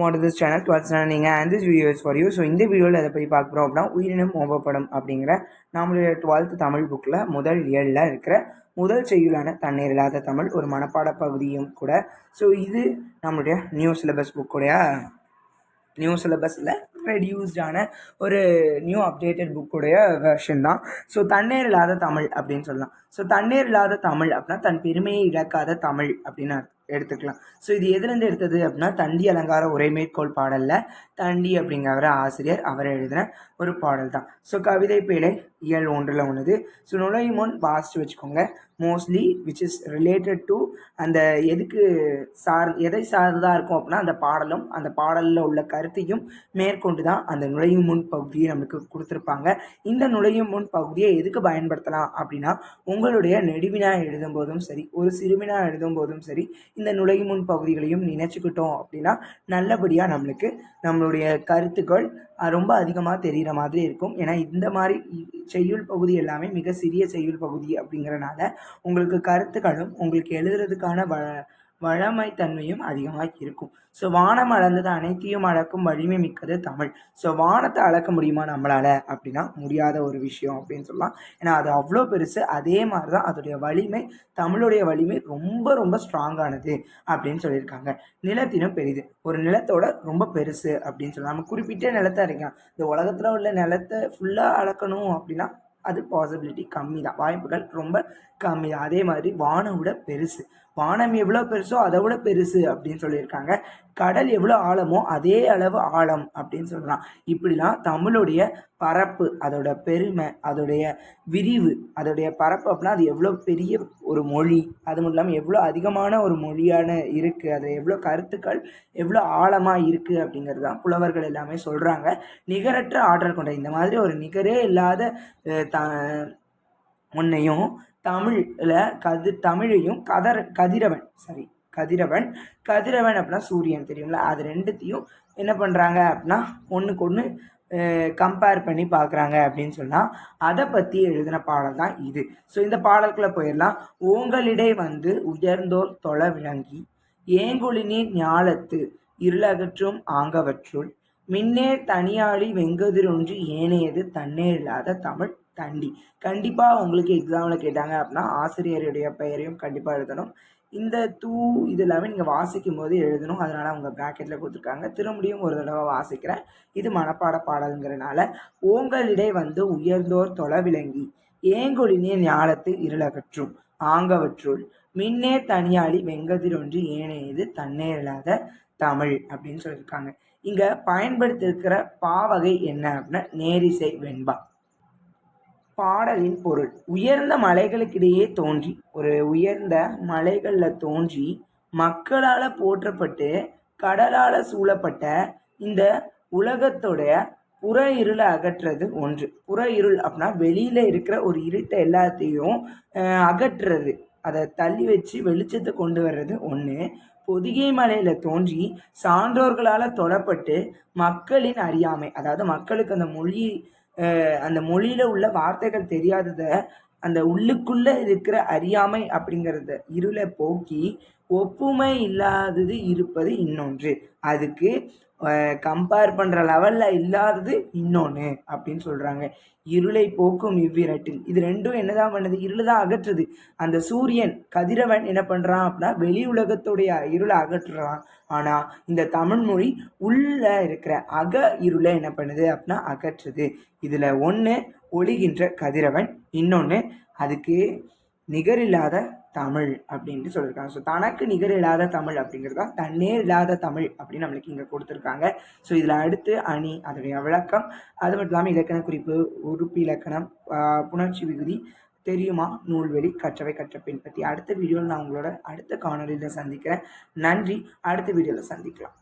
Mode this channel twelfth நீங்கள் and this video is for you so இந்த வீடியோவில் அதை போய் பார்க்க போகிறோம் அப்படின்னா உயிரினம் ஓம்பப்படும் அப்படிங்கிற நம்மளுடைய டுவெல்த் தமிழ் புக்கில் முதல் ஏழில் இருக்கிற முதல் செய்யுளான தண்ணீர் இல்லாத தமிழ் ஒரு மனப்பாட பகுதியும் கூட. ஸோ இது நம்மளுடைய நியூ சிலபஸ் புக்குடைய நியூ சிலபஸில் ரெடியூஸ்டான ஒரு நியூ அப்டேட்டட் புக்குடைய வெர்ஷன் தான். ஸோ தண்ணீர் இல்லாத தமிழ் அப்படின்னு சொல்லலாம். ஸோ தண்ணீர் இல்லாத தமிழ் அப்படின்னா தன் பெருமையை இழக்காத தமிழ் அப்படின்னு அர்த்தம். எடுத்துக்கலாம். ஸோ இது எதுலேருந்து எடுத்தது அப்படின்னா தண்டி அலங்கார உரை மேற்கோள் பாடலில் தண்டி அப்படிங்கிற ஆசிரியர் அவர் எழுதின ஒரு பாடல் தான் ஸோ கவிதை பேழை இயல் ஒன்றில் ஒன்றுது ஸோ நுழையும் முன் வாசிச்சு வச்சுக்கோங்க. Mostly which is related to அந்த எதுக்கு சார் எதை சார்ந்ததாக இருக்கும் அப்படின்னா அந்த பாடலும் அந்த பாடலில் உள்ள கருத்தையும் மேற்கொண்டு தான் அந்த நுழையும் முன் பகுதியை நமக்கு கொடுத்துருப்பாங்க. இந்த நுழையும் முன் பகுதியை எதுக்கு பயன்படுத்தலாம் அப்படின்னா உங்களுடைய நெடுவினா எழுதும் போதும் சரி ஒரு சிறுவினா எழுதும் போதும் சரி இந்த நுழையும் முன் பகுதிகளையும் நினச்சிக்கிட்டோம் அப்படின்னா நல்லபடியாக நம்மளுக்கு நம்மளுடைய கருத்துக்கள் ரொம்ப அதிகமாக தெரிகிற மாதிரி இருக்கும். ஏன்னா இந்த மாதிரி செய்யுள் பகுதி எல்லாமே மிக சிறிய செய்யுள் பகுதி அப்படிங்கிறனால உங்களுக்கு கருத்துக்களும் உங்களுக்கு எழுதுறதுக்கான வ வளமை தன்மையும் அதிகமாக இருக்கும் ஸோ வானம் அளந்தது அனைத்தையும் அளக்கும் வலிமை மிக்கது தமிழ். ஸோ வானத்தை அளக்க முடியுமா நம்மளால்? அப்படின்னா முடியாத ஒரு விஷயம் அப்படின்னு சொல்லலாம். ஏன்னா அது அவ்வளோ பெருசு. அதே மாதிரி தான் அதோடைய வலிமை தமிழுடைய வலிமை ரொம்ப ரொம்ப ஸ்ட்ராங்கானது அப்படின்னு சொல்லியிருக்காங்க. நிலத்தினும் பெரிது. ஒரு நிலத்தோட ரொம்ப பெருசு அப்படின்னு சொல்லலாம். நம்ம குறிப்பிட்ட நிலத்தை இருக்கலாம். இந்த உலகத்தில் உள்ள நிலத்தை ஃபுல்லாக அளக்கணும் அப்படின்னா அது பாசிபிலிட்டி கம்மி தான் வாய்ப்புகள் ரொம்ப கம்மி அதே மாதிரி வானம் விட பெருசு. வானம் எவ்வளோ பெருசோ அதை விட பெருசு அப்படின்னு சொல்லியிருக்காங்க. கடல் எவ்வளோ ஆழமோ அதே அளவு ஆழம் அப்படின்னு சொல்லலாம். இப்படிலாம் தமிழுடைய பரப்பு அதோட பெருமை அதோடைய விரிவு அதோடைய பரப்பு அப்படின்னா அது எவ்வளோ பெரிய ஒரு மொழி. அது மட்டும் இல்லாமல் எவ்வளோ அதிகமான ஒரு மொழியான இருக்குது அது எவ்வளோ கருத்துக்கள் எவ்வளோ ஆழமாக இருக்குது அப்படிங்கிறது தான் புலவர்கள் எல்லாமே சொல்கிறாங்க நிகரற்ற ஆற்றல் கொண்ட இந்த மாதிரி ஒரு நிகரே இல்லாத த முன்னையும் தமிழில் கது தமிழையும் கதர் கதிரவன். சாரி கதிரவன். கதிரவன் அப்படின்னா சூரியன் தெரியும்ல? அது ரெண்டுத்தையும் என்ன பண்ணுறாங்க அப்படின்னா ஒன்றுக்கு ஒன்று கம்பேர் பண்ணி பார்க்குறாங்க அப்படின்னு சொன்னால் அதை பற்றி எழுதின பாடல் தான் இது. ஸோ இந்த பாடல்களை போயிடலாம். உங்களிடை வந்து உயர்ந்தோர் தொலை விளங்கி ஏங்குழினி ஞாலத்து இருளகற்றும் ஆங்கவற்றுள் மின்னே தனியாளி வெங்கதிரொன்று ஏனையது தன்னே இல்லாத தமிழ் தண்டி கண்டிப்பாக உங்களுக்கு எக்ஸாமில் கேட்டாங்க அப்படின்னா ஆசிரியருடைய பெயரையும் கண்டிப்பாக எழுதணும். இந்த தூ இது எல்லாமே நீங்கள் வாசிக்கும் போது எழுதணும். அதனால் அவங்க ப்ராக்கெட்டில் கொடுத்துருக்காங்க. திரும்பியும் ஒரு தடவை வாசிக்கிறேன். இது மனப்பாட பாடலுங்கிறனால ஓங்களிடை வந்து உயர்ந்தோர் தொலைவிலங்கி ஏங்கொழினே ஞாலத்து இருளகற்றும் ஆங்கவற்றுள் மின்னே தனியாளி வெங்கதிரொன்று ஏனையது தன்னேறலாத தமிழ் அப்படின்னு சொல்லியிருக்காங்க. இங்கே பயன்படுத்தியிருக்கிற பாவகை என்ன அப்படின்னா நேரிசை வெண்பா. பாடலின் பொருள். உயர்ந்த மலைகளுக்கிடையே தோன்றி ஒரு உயர்ந்த மலைகளில் தோன்றி மக்களால் போற்றப்பட்டு கடலால் சூழப்பட்ட இந்த உலகத்தோடைய புற இருளை அகற்றுறது ஒன்று. புற இருள் அப்படின்னா வெளியில் இருக்கிற ஒரு இருட்டை எல்லாத்தையும் அகற்றுறது. அதை தள்ளி வச்சு வெளிச்சத்தை கொண்டு வர்றது ஒன்று பொதிகை மலையில் தோன்றி சான்றோர்களால் தொடப்பட்டு மக்களின் அறியாமை அதாவது மக்களுக்கு அந்த மொழி அந்த மொழியில் உள்ள வார்த்தைகள் தெரியாததை அந்த உள்ளுக்குள்ளே இருக்கிற அறியாமை அப்படிங்கிறத இருளை போக்கி ஒப்புமை இல்லாதது இருப்பது இன்னொன்று. அதுக்கு கம்பேர் பண்ணுற லெவலில் இல்லாதது இன்னொன்று அப்படின்னு சொல்கிறாங்க இருளை போக்கும் இவ்விரட்டில். இது ரெண்டும் என்னதான் பண்ணுது? இருள் தான் அகற்றுது. அந்த சூரியன் கதிரவன் என்ன பண்ணுறான் அப்படின்னா வெளி உலகத்துடைய இருளை அகற்றுறான். ஆனால் இந்த தமிழ்மொழி உள்ளே இருக்கிற அக இருளை என்ன பண்ணுது அப்படின்னா அகற்றுது. இதில் ஒன்று ஒளிகின்ற கதிரவன். இன்னொன்று அதுக்கு நிகரில்லாத தமிழ் அப்படின்ட்டு சொல்லியிருக்காங்க ஸோ தனக்கு நிகரில்லாத தமிழ் அப்படிங்கிறது தான் தன்னே இல்லாத தமிழ் அப்படின்னு நம்மளுக்கு இங்கே கொடுத்துருக்காங்க. ஸோ இதில் அடுத்து அணி அதனுடைய விளக்கம். அது மட்டும் இல்லாமல் இலக்கண குறிப்பு உறுப்பு இலக்கணம் புணர்ச்சி விகுதி தெரியுமா நூல்வெளி கற்றவை கற்றப்பின் பற்றி. அடுத்த வீடியோவில் நான் உங்களோட அடுத்த காணொலியில் சந்திக்கிறேன். நன்றி. அடுத்த வீடியோவில் சந்திக்கலாம்.